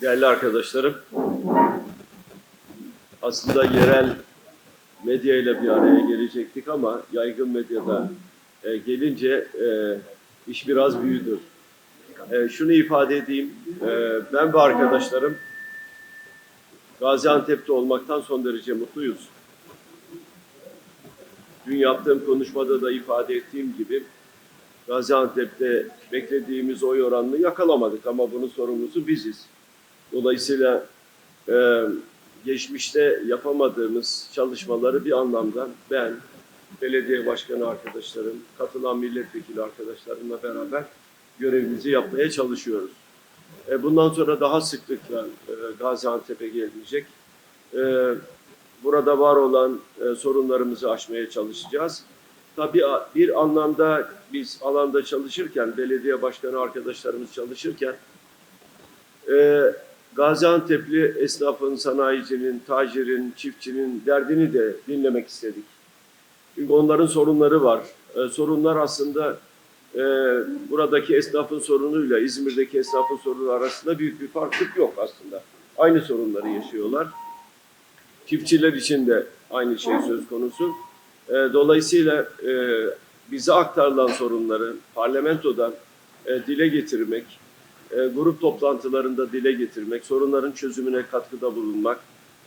Değerli arkadaşlarım, aslında yerel medya ile bir araya gelecektik ama yaygın medyada e, gelince e, iş biraz büyüdü. E, şunu ifade edeyim, e, ben ve arkadaşlarım Gaziantep'te olmaktan son derece mutluyuz. Dün yaptığım konuşmada da ifade ettiğim gibi Gaziantep'te beklediğimiz oy oranını yakalamadık ama bunun sorumlusu biziz. Dolayısıyla e, geçmişte yapamadığımız çalışmaları bir anlamda ben, belediye başkanı arkadaşlarım, katılan milletvekili arkadaşlarımla beraber görevimizi yapmaya çalışıyoruz. E, bundan sonra daha sıklıkla e, Gaziantep'e gelecek. E, burada var olan e, sorunlarımızı aşmaya çalışacağız. Tabii bir anlamda biz alanda çalışırken, belediye başkanı arkadaşlarımız çalışırken e, Gaziantep'li esnafın, sanayicinin, tacirin, çiftçinin derdini de dinlemek istedik. Çünkü onların sorunları var. E, sorunlar aslında e, buradaki esnafın sorunuyla İzmir'deki esnafın sorunu arasında büyük bir farklılık yok aslında. Aynı sorunları yaşıyorlar. Çiftçiler için de aynı şey söz konusu. E, dolayısıyla e, bize aktarılan sorunları parlamentodan e, dile getirmek, e, grup toplantılarında dile getirmek, sorunların çözümüne katkıda bulunmak,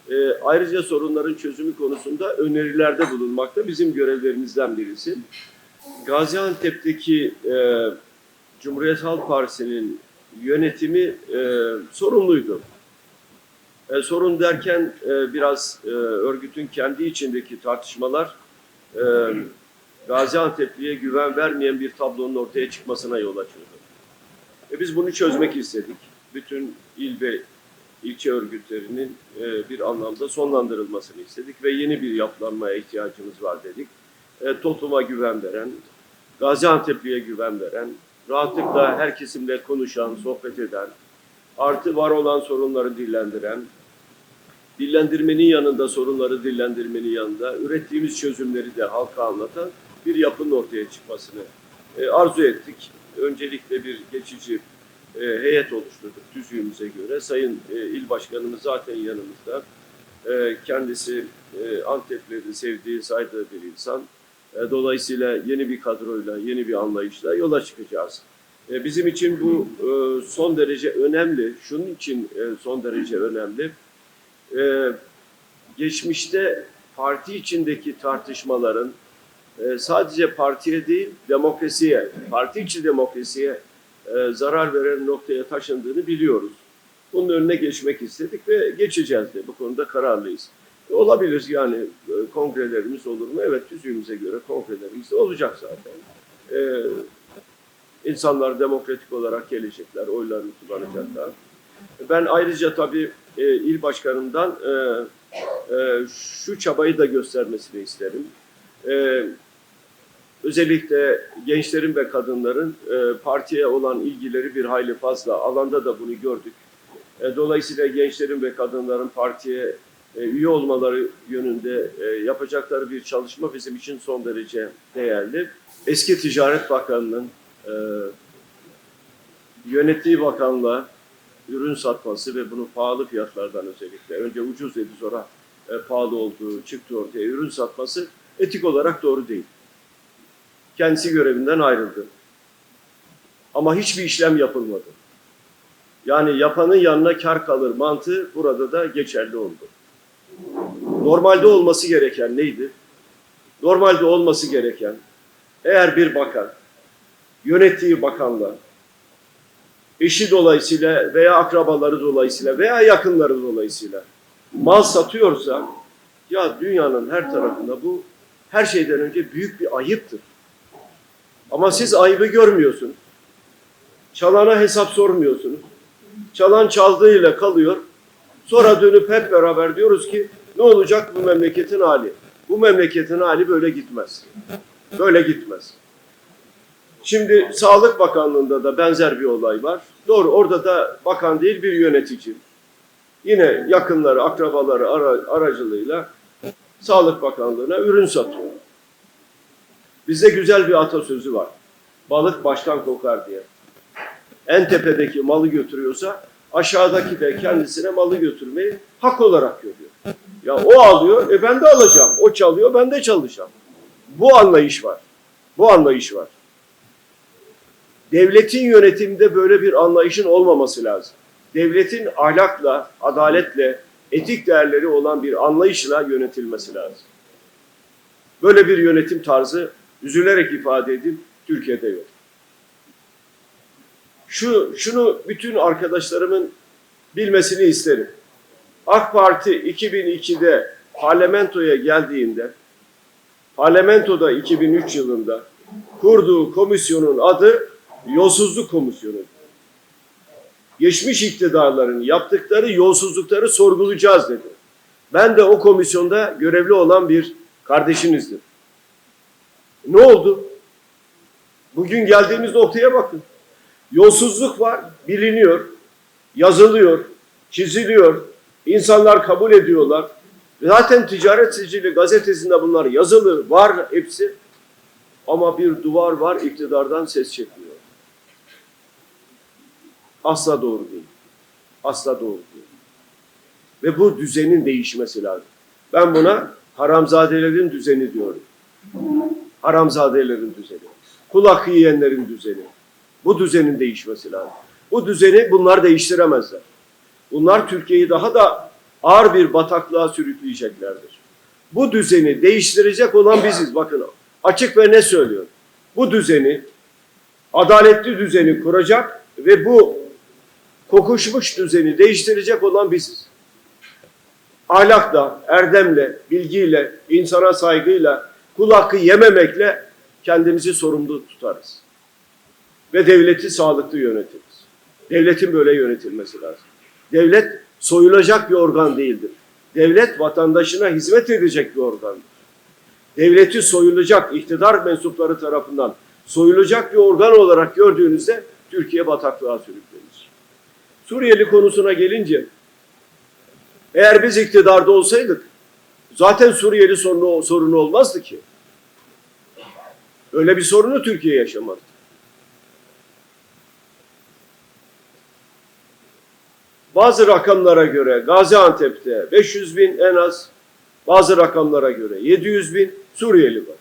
e, ayrıca sorunların çözümü konusunda önerilerde bulunmak da bizim görevlerimizden birisi. Gaziantep'teki e, Cumhuriyet Halk Partisi'nin yönetimi e, sorumluydu. E, sorun derken biraz örgütün kendi içindeki tartışmalar Gaziantep'liye güven vermeyen bir tablonun ortaya çıkmasına yol açıyordu. E, biz bunu çözmek istedik. Bütün il ve ilçe örgütlerinin e, bir anlamda sonlandırılmasını istedik ve yeni bir yapılanmaya ihtiyacımız var dedik. E, topluma güven veren, Gaziantep'liye güven veren, rahatlıkla her kesimle konuşan, sohbet eden, artı var olan sorunları dillendiren, dillendirmenin yanında sorunları dillendirmenin yanında ürettiğimiz çözümleri de halka anlatan bir yapının ortaya çıkmasını e, arzu ettik. Öncelikle bir geçici e, heyet oluşturduk tüzüğümüze göre. Sayın e, İl Başkanımız zaten yanımızda. E, kendisi e, Antepleri sevdiği, saydığı bir insan. E, dolayısıyla yeni bir kadroyla, yeni bir anlayışla yola çıkacağız. E, bizim için bu e, son derece önemli. Şunun için e, son derece önemli. E, geçmişte parti içindeki tartışmaların e, sadece partiye değil, demokrasiye, parti içi demokrasiye e, zarar veren noktaya taşındığını biliyoruz. Bunun önüne geçmek istedik ve geçeceğiz de bu konuda kararlıyız. Olabilir yani e, kongrelerimiz olur mu? Evet tüzüğümüze göre kongrelerimiz de olacak zaten. E, insanlar demokratik olarak gelecekler, oylarını kullanacaklar. Ben ayrıca tabii e, il başkanından e, e, şu çabayı da göstermesini isterim. E, özellikle gençlerin ve kadınların e, partiye olan ilgileri bir hayli fazla. Alanda da bunu gördük. E, dolayısıyla gençlerin ve kadınların partiye e, üye olmaları yönünde e, yapacakları bir çalışma bizim için son derece değerli. Eski Ticaret Bakanı'nın e, yönettiği bakanlığa ürün satması ve bunu pahalı fiyatlardan özellikle önce ucuz dedi sonra e, pahalı olduğu çıktı ortaya ürün satması etik olarak doğru değil. Kendisi görevinden ayrıldı. Ama hiçbir işlem yapılmadı. Yani yapanın yanına kar kalır mantığı burada da geçerli oldu. Normalde olması gereken neydi? Normalde olması gereken eğer bir bakan yönettiği bakanla eşi dolayısıyla veya akrabaları dolayısıyla veya yakınları dolayısıyla mal satıyorsa ya dünyanın her tarafında bu her şeyden önce büyük bir ayıptır. Ama siz ayıbı görmüyorsunuz. Çalana hesap sormuyorsunuz. Çalan çaldığıyla kalıyor. Sonra dönüp hep beraber diyoruz ki ne olacak bu memleketin hali? Bu memleketin hali böyle gitmez. Böyle gitmez. Şimdi Sağlık Bakanlığı'nda da benzer bir olay var. Doğru orada da bakan değil bir yönetici. Yine yakınları, akrabaları ara- aracılığıyla Sağlık Bakanlığı'na ürün satıyor. Bizde güzel bir atasözü var. Balık baştan kokar diye. En tepedeki malı götürüyorsa aşağıdaki de kendisine malı götürmeyi hak olarak görüyor. Ya o alıyor, e ben de alacağım. O çalıyor, ben de çalacağım. Bu anlayış var. Bu anlayış var. Devletin yönetiminde böyle bir anlayışın olmaması lazım. Devletin ahlakla, adaletle, etik değerleri olan bir anlayışla yönetilmesi lazım. Böyle bir yönetim tarzı üzülerek ifade edeyim Türkiye'de yok. Şu şunu bütün arkadaşlarımın bilmesini isterim. AK Parti 2002'de parlamentoya geldiğinde parlamentoda 2003 yılında kurduğu komisyonun adı Yolsuzluk Komisyonu. Geçmiş iktidarların yaptıkları yolsuzlukları sorgulayacağız dedi. Ben de o komisyonda görevli olan bir kardeşinizdim. Ne oldu? Bugün geldiğimiz noktaya bakın. Yolsuzluk var, biliniyor, yazılıyor, çiziliyor, insanlar kabul ediyorlar. Zaten ticaret sicili gazetesinde bunlar yazılı, var hepsi. Ama bir duvar var, iktidardan ses çekmiyor. Asla doğru değil. Asla doğru değil. Ve bu düzenin değişmesi lazım. Ben buna haramzadelerin düzeni diyorum. Haramzadelerin düzeni. Kul hakkı yiyenlerin düzeni. Bu düzenin değişmesi lazım. Bu düzeni bunlar değiştiremezler. Bunlar Türkiye'yi daha da ağır bir bataklığa sürükleyeceklerdir. Bu düzeni değiştirecek olan biziz. Bakın açık ve ne söylüyor. Bu düzeni, adaletli düzeni kuracak ve bu kokuşmuş düzeni değiştirecek olan biziz. Ahlakla, erdemle, bilgiyle, insana saygıyla, kul hakkı yememekle kendimizi sorumlu tutarız. Ve devleti sağlıklı yönetiriz. Devletin böyle yönetilmesi lazım. Devlet soyulacak bir organ değildir. Devlet vatandaşına hizmet edecek bir organdır. Devleti soyulacak iktidar mensupları tarafından soyulacak bir organ olarak gördüğünüzde Türkiye bataklığa sürüklenir. Suriyeli konusuna gelince eğer biz iktidarda olsaydık zaten Suriyeli sorunu, sorunu olmazdı ki. Öyle bir sorunu Türkiye yaşamadı. Bazı rakamlara göre Gaziantep'te 500 bin en az, bazı rakamlara göre 700 bin Suriyeli var.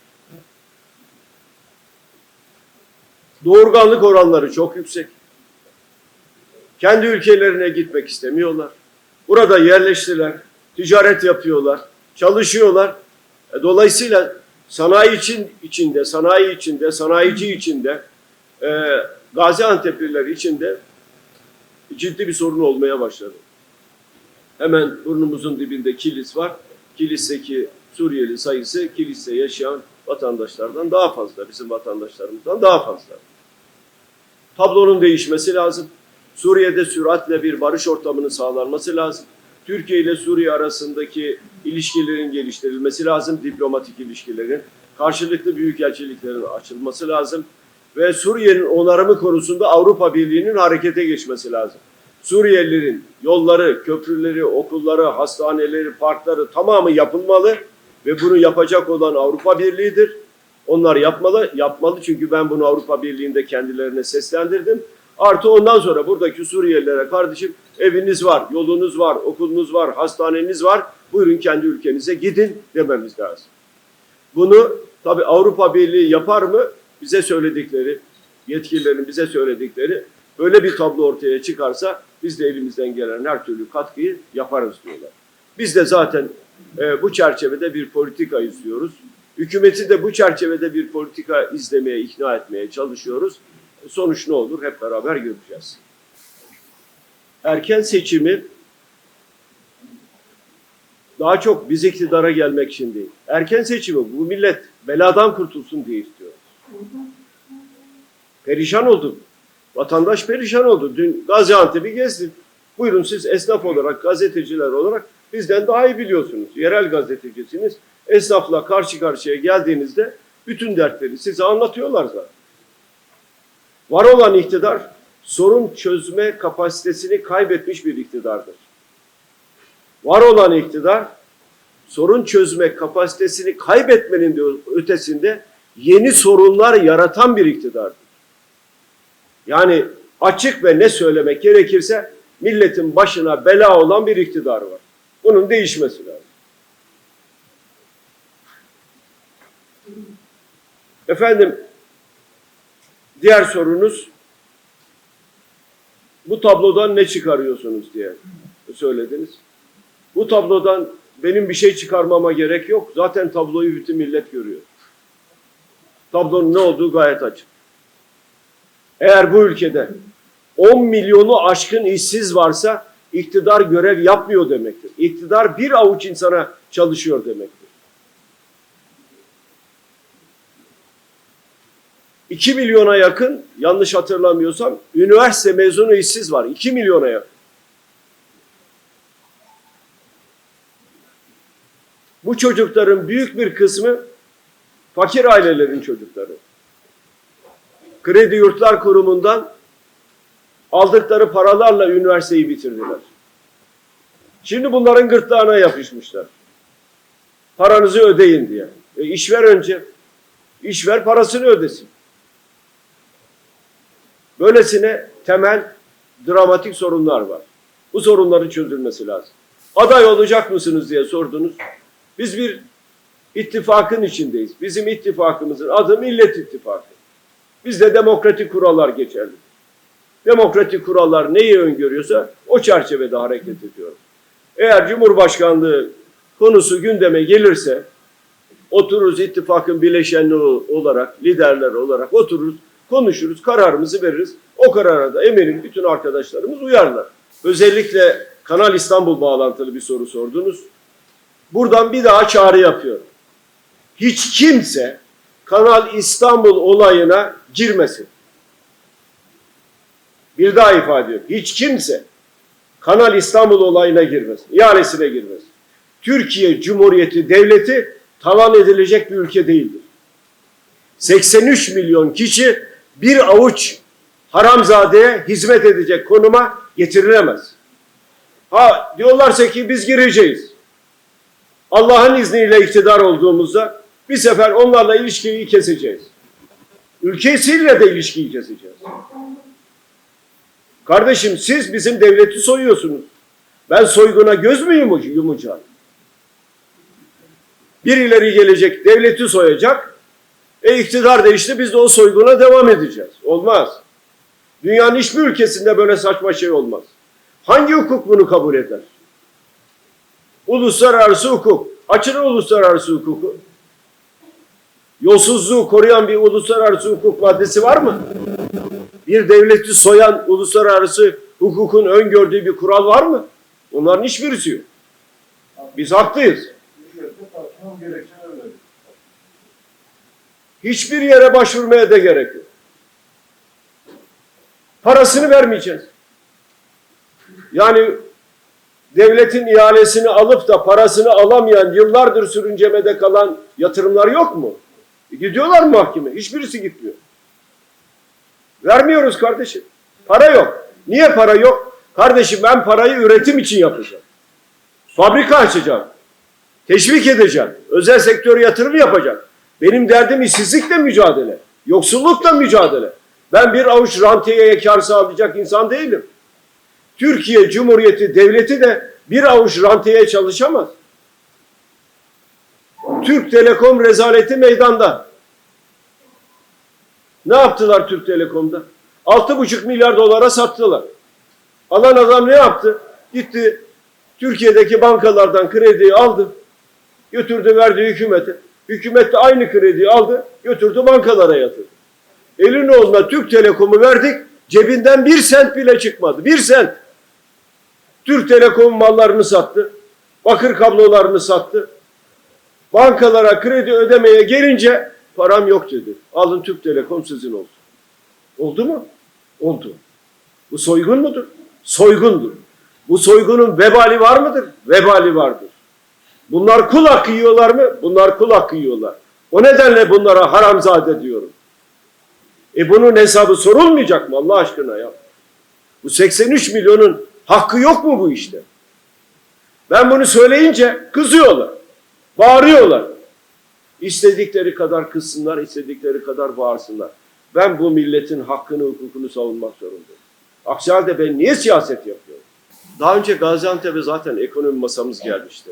Doğurganlık oranları çok yüksek. Kendi ülkelerine gitmek istemiyorlar. Burada yerleştiler, ticaret yapıyorlar, çalışıyorlar. E, Dolayısıyla sanayi için içinde, sanayi içinde, sanayici içinde, e, Gaziantep'liler içinde ciddi bir sorun olmaya başladı. Hemen burnumuzun dibinde Kilis var. Kilis'teki Suriyeli sayısı Kilis'te yaşayan vatandaşlardan daha fazla, bizim vatandaşlarımızdan daha fazla. Tablonun değişmesi lazım. Suriye'de süratle bir barış ortamının sağlanması lazım. Türkiye ile Suriye arasındaki ilişkilerin geliştirilmesi lazım, diplomatik ilişkilerin. Karşılıklı büyükelçiliklerin açılması lazım. Ve Suriye'nin onarımı konusunda Avrupa Birliği'nin harekete geçmesi lazım. Suriyelilerin yolları, köprüleri, okulları, hastaneleri, parkları tamamı yapılmalı ve bunu yapacak olan Avrupa Birliği'dir. Onlar yapmalı, yapmalı çünkü ben bunu Avrupa Birliği'nde kendilerine seslendirdim. Artı ondan sonra buradaki Suriyelilere kardeşim eviniz var, yolunuz var, okulunuz var, hastaneniz var. Buyurun kendi ülkenize gidin dememiz lazım. Bunu tabi Avrupa Birliği yapar mı? Bize söyledikleri, yetkililerin bize söyledikleri böyle bir tablo ortaya çıkarsa biz de elimizden gelen her türlü katkıyı yaparız diyorlar. Biz de zaten e, bu çerçevede bir politika izliyoruz. Hükümeti de bu çerçevede bir politika izlemeye, ikna etmeye çalışıyoruz. Sonuç ne olur hep beraber göreceğiz. Erken seçimi daha çok biz iktidara gelmek için değil. Erken seçimi bu millet beladan kurtulsun diye istiyor. Perişan olduk. Vatandaş perişan oldu. Dün Gaziantep'i gezdim. Buyurun siz esnaf olarak, gazeteciler olarak bizden daha iyi biliyorsunuz. Yerel gazetecisiniz. Esnafla karşı karşıya geldiğinizde bütün dertleri size anlatıyorlar zaten. Var olan iktidar sorun çözme kapasitesini kaybetmiş bir iktidardır. Var olan iktidar sorun çözme kapasitesini kaybetmenin de ötesinde yeni sorunlar yaratan bir iktidardır. Yani açık ve ne söylemek gerekirse milletin başına bela olan bir iktidar var. Bunun değişmesi lazım. Efendim, diğer sorunuz bu tablodan ne çıkarıyorsunuz diye söylediniz. Bu tablodan benim bir şey çıkarmama gerek yok. Zaten tabloyu bütün millet görüyor. Tablonun ne olduğu gayet açık. Eğer bu ülkede 10 milyonu aşkın işsiz varsa iktidar görev yapmıyor demektir. İktidar bir avuç insana çalışıyor demektir. 2 milyona yakın yanlış hatırlamıyorsam üniversite mezunu işsiz var. 2 milyona yakın. Bu çocukların büyük bir kısmı fakir ailelerin çocukları. Kredi Yurtlar Kurumu'ndan aldıkları paralarla üniversiteyi bitirdiler. Şimdi bunların gırtlağına yapışmışlar. Paranızı ödeyin diye. E işver önce. İşver parasını ödesin. Böylesine temel dramatik sorunlar var. Bu sorunların çözülmesi lazım. Aday olacak mısınız diye sordunuz. Biz bir ittifakın içindeyiz. Bizim ittifakımızın adı Millet İttifakı. Bizde demokratik kurallar geçerli. Demokratik kurallar neyi öngörüyorsa o çerçevede hareket ediyoruz. Eğer Cumhurbaşkanlığı konusu gündeme gelirse otururuz ittifakın bileşenleri olarak, liderler olarak otururuz, konuşuruz, kararımızı veririz. O karara da eminim bütün arkadaşlarımız uyarlar. Özellikle Kanal İstanbul bağlantılı bir soru sordunuz. Buradan bir daha çağrı yapıyorum. Hiç kimse Kanal İstanbul olayına girmesin. Bir daha ifade ediyorum. Hiç kimse Kanal İstanbul olayına girmesin. İhalesine girmesin. Türkiye Cumhuriyeti Devleti talan edilecek bir ülke değildir. 83 milyon kişi bir avuç haramzadeye hizmet edecek konuma getirilemez. Ha diyorlarsa ki biz gireceğiz. Allah'ın izniyle iktidar olduğumuzda bir sefer onlarla ilişkiyi keseceğiz. Ülkesiyle de ilişkiyi keseceğiz. Kardeşim siz bizim devleti soyuyorsunuz. Ben soyguna göz mü yumacağım? Birileri gelecek devleti soyacak. E iktidar değişti biz de o soyguna devam edeceğiz. Olmaz. Dünyanın hiçbir ülkesinde böyle saçma şey olmaz. Hangi hukuk bunu kabul eder? Uluslararası hukuk. Açın uluslararası hukuku. Yolsuzluğu koruyan bir uluslararası hukuk maddesi var mı? Bir devleti soyan uluslararası hukukun öngördüğü bir kural var mı? Onların hiçbirisi yok. Biz haklıyız. Hiçbir yere başvurmaya da gerek yok. Parasını vermeyeceğiz. Yani devletin ihalesini alıp da parasını alamayan, yıllardır sürüncemede kalan yatırımlar yok mu? E gidiyorlar mahkeme? Hiçbirisi gitmiyor. Vermiyoruz kardeşim. Para yok. Niye para yok? Kardeşim ben parayı üretim için yapacağım. Fabrika açacağım. Teşvik edeceğim. Özel sektör yatırım yapacak. Benim derdim işsizlikle mücadele. Yoksullukla mücadele. Ben bir avuç rantiyeye kar sağlayacak insan değilim. Türkiye Cumhuriyeti Devleti de bir avuç rantiyeye çalışamaz. Türk Telekom rezaleti meydanda. Ne yaptılar Türk Telekom'da? 6,5 milyar dolara sattılar. Alan adam ne yaptı? Gitti Türkiye'deki bankalardan krediyi aldı. Götürdü verdi hükümete. Hükümet aynı krediyi aldı. Götürdü bankalara yatırdı. Elin oğluna Türk Telekom'u verdik. Cebinden bir sent bile çıkmadı. Bir sent. Türk Telekom mallarını sattı. Bakır kablolarını sattı. Bankalara kredi ödemeye gelince param yok dedi. Alın Türk Telekom sizin olsun. Oldu mu? Oldu. Bu soygun mudur? Soygundur. Bu soygunun vebali var mıdır? Vebali vardır. Bunlar kul hakkı yiyorlar mı? Bunlar kul hakkı yiyorlar. O nedenle bunlara haramzade diyorum. E bunun hesabı sorulmayacak mı Allah aşkına ya? Bu 83 milyonun hakkı yok mu bu işte? Ben bunu söyleyince kızıyorlar. Bağırıyorlar. İstedikleri kadar kızsınlar, istedikleri kadar bağırsınlar. Ben bu milletin hakkını, hukukunu savunmak zorundayım. Aksi halde ben niye siyaset yapıyorum? Daha önce Gaziantep'e zaten ekonomi masamız gelmişti.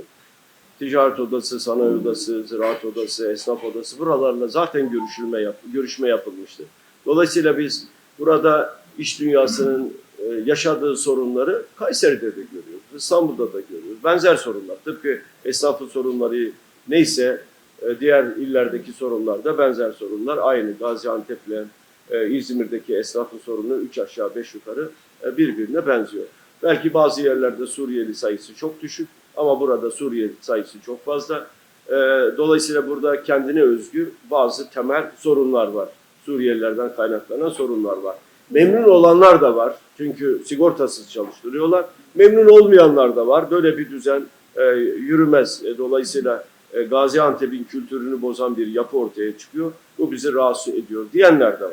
Ticaret odası, sanayi odası, ziraat odası, esnaf odası buralarla zaten görüşülme yap, görüşme yapılmıştı. Dolayısıyla biz burada iş dünyasının e, yaşadığı sorunları Kayseri'de de görüyoruz, İstanbul'da da görüyoruz. Benzer sorunlar. Tıpkı esnafın sorunları neyse e, diğer illerdeki sorunlar da benzer sorunlar. Aynı Gaziantep'le e, İzmir'deki esnafın sorunu 3 aşağı 5 yukarı birbirine benziyor. Belki bazı yerlerde Suriyeli sayısı çok düşük ama burada Suriyeli sayısı çok fazla. E, Dolayısıyla burada kendine özgü bazı temel sorunlar var. Suriyelilerden kaynaklanan sorunlar var. Memnun olanlar da var. Çünkü sigortasız çalıştırıyorlar. Memnun olmayanlar da var. Böyle bir düzen e, yürümez. E, dolayısıyla e, Gaziantep'in kültürünü bozan bir yapı ortaya çıkıyor. Bu bizi rahatsız ediyor diyenler de var.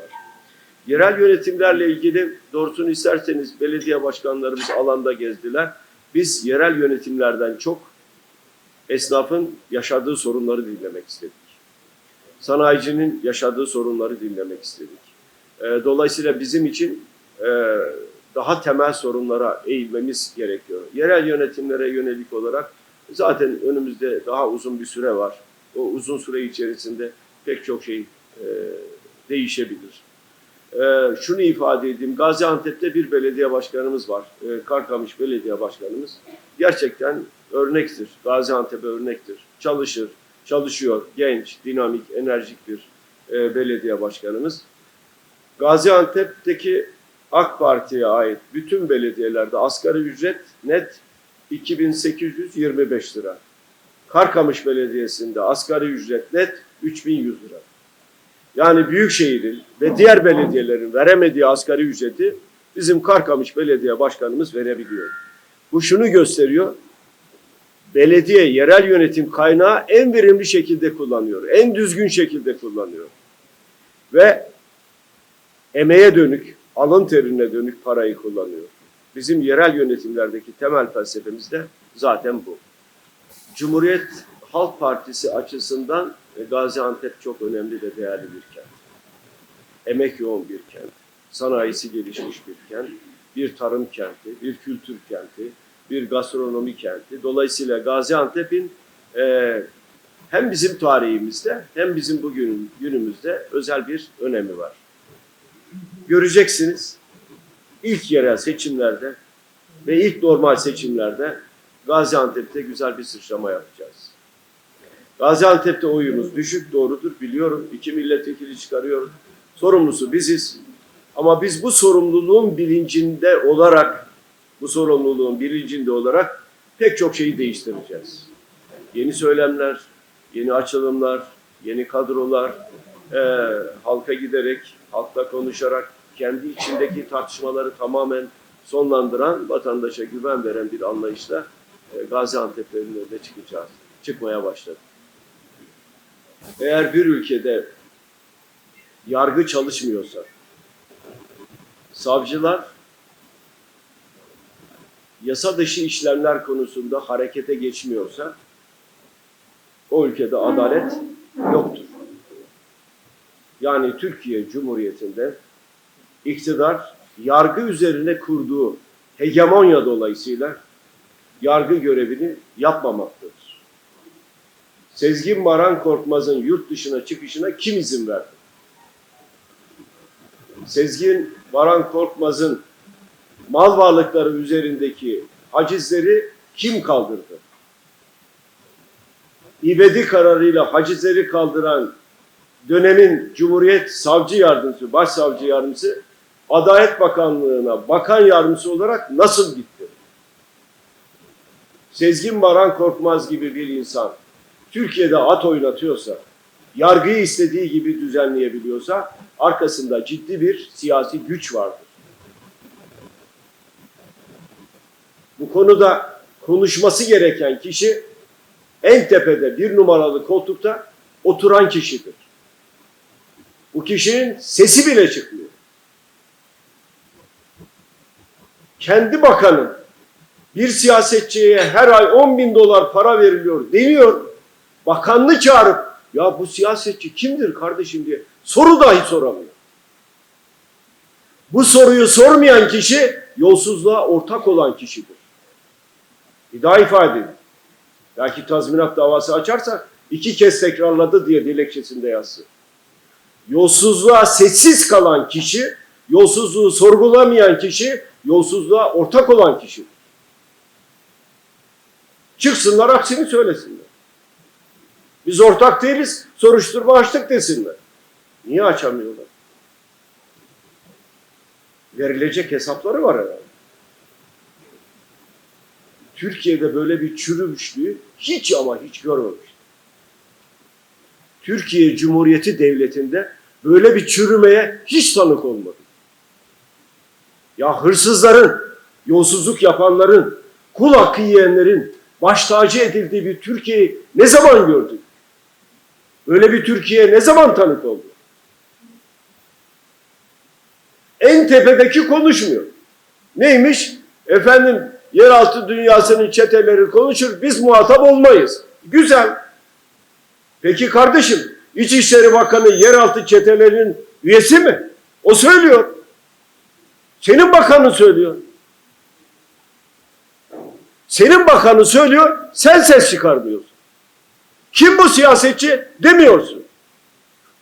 Yerel yönetimlerle ilgili doğrusunu isterseniz belediye başkanlarımız alanda gezdiler. Biz yerel yönetimlerden çok esnafın yaşadığı sorunları dinlemek istedik. Sanayicinin yaşadığı sorunları dinlemek istedik. E, Dolayısıyla bizim için e, daha temel sorunlara eğilmemiz gerekiyor. Yerel yönetimlere yönelik olarak zaten önümüzde daha uzun bir süre var. O uzun süre içerisinde pek çok şey e, değişebilir. E, şunu ifade edeyim. Gaziantep'te bir belediye başkanımız var. E, Karkamış Belediye Başkanımız. Gerçekten örnektir. Gaziantep'e örnektir. Çalışır, çalışıyor. Genç, dinamik, enerjik bir e, belediye başkanımız. Gaziantep'teki AK Parti'ye ait bütün belediyelerde asgari ücret net 2825 lira. Karkamış Belediyesi'nde asgari ücret net 3100 lira. Yani Büyükşehir'in ve diğer belediyelerin veremediği asgari ücreti bizim Karkamış Belediye Başkanımız verebiliyor. Bu şunu gösteriyor. Belediye yerel yönetim kaynağı en verimli şekilde kullanıyor. En düzgün şekilde kullanıyor. Ve emeğe dönük, alın terine dönük parayı kullanıyor. Bizim yerel yönetimlerdeki temel felsefemiz de zaten bu. Cumhuriyet Halk Partisi açısından e, Gaziantep çok önemli ve değerli bir kent. Emek yoğun bir kent, sanayisi gelişmiş bir kent, bir tarım kenti, bir kültür kenti, bir gastronomi kenti. Dolayısıyla Gaziantep'in e, hem bizim tarihimizde hem bizim bugün günümüzde özel bir önemi var. Göreceksiniz ilk yerel seçimlerde ve ilk normal seçimlerde Gaziantep'te güzel bir sıçrama yapacağız. Gaziantep'te oyumuz düşük doğrudur biliyorum. İki milletvekili çıkarıyorum. Sorumlusu biziz. Ama biz bu sorumluluğun bilincinde olarak bu sorumluluğun bilincinde olarak pek çok şeyi değiştireceğiz. Yeni söylemler, yeni açılımlar, yeni kadrolar, e, halka giderek, halkla konuşarak kendi içindeki tartışmaları tamamen sonlandıran, vatandaşa güven veren bir anlayışla e, Gaziantep'lerin önüne çıkacağız. Çıkmaya başladı. Eğer bir ülkede yargı çalışmıyorsa, savcılar yasa dışı işlemler konusunda harekete geçmiyorsa o ülkede adalet yoktur. Yani Türkiye Cumhuriyeti'nde iktidar yargı üzerine kurduğu hegemonya dolayısıyla yargı görevini yapmamaktadır. Sezgin Baran Korkmaz'ın yurt dışına çıkışına kim izin verdi? Sezgin Baran Korkmaz'ın mal varlıkları üzerindeki hacizleri kim kaldırdı? İbedi kararıyla hacizleri kaldıran dönemin Cumhuriyet Savcı Yardımcısı, Başsavcı Yardımcısı Adalet Bakanlığı'na bakan yardımcısı olarak nasıl gitti? Sezgin Baran Korkmaz gibi bir insan Türkiye'de at oynatıyorsa, yargıyı istediği gibi düzenleyebiliyorsa arkasında ciddi bir siyasi güç vardır. Bu konuda konuşması gereken kişi en tepede bir numaralı koltukta oturan kişidir. Bu kişinin sesi bile çıkmıyor. Kendi bakanın bir siyasetçiye her ay 10 bin dolar para veriliyor deniyor. Bakanını çağırıp ya bu siyasetçi kimdir kardeşim diye soru dahi soramıyor. Bu soruyu sormayan kişi yolsuzluğa ortak olan kişidir. Bir daha ifade edin. Belki tazminat davası açarsa iki kez tekrarladı diye dilekçesinde yazsın. Yolsuzluğa sessiz kalan kişi, yolsuzluğu sorgulamayan kişi, yolsuzluğa ortak olan kişi. Çıksınlar aksini söylesinler. Biz ortak değiliz, soruşturma açtık desinler. Niye açamıyorlar? Verilecek hesapları var herhalde. Türkiye'de böyle bir çürümüşlüğü hiç ama hiç görmemiş. Türkiye Cumhuriyeti Devleti'nde böyle bir çürümeye hiç tanık olmadı. Ya hırsızların, yolsuzluk yapanların, kul hakkı yiyenlerin baş tacı edildiği bir Türkiye'yi ne zaman gördük? Öyle bir Türkiye ne zaman tanık oldu? En tepedeki konuşmuyor. Neymiş? Efendim yeraltı dünyasının çeteleri konuşur, biz muhatap olmayız. Güzel. Peki kardeşim, İçişleri Bakanı yeraltı çetelerinin üyesi mi? O söylüyor. Senin bakanın söylüyor. Senin bakanı söylüyor, sen ses çıkarmıyorsun. Kim bu siyasetçi demiyorsun.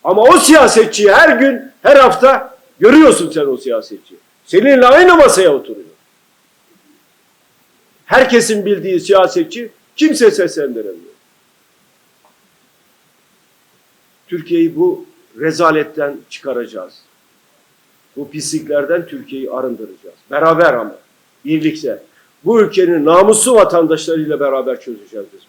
Ama o siyasetçiyi her gün, her hafta görüyorsun sen o siyasetçiyi. Seninle aynı masaya oturuyor. Herkesin bildiği siyasetçi kimse seslendiremiyor. Türkiye'yi bu rezaletten çıkaracağız. Bu pisliklerden Türkiye'yi arındıracağız. Beraber ama, birlikte. Bu ülkenin namuslu vatandaşlarıyla beraber çözeceğiz biz.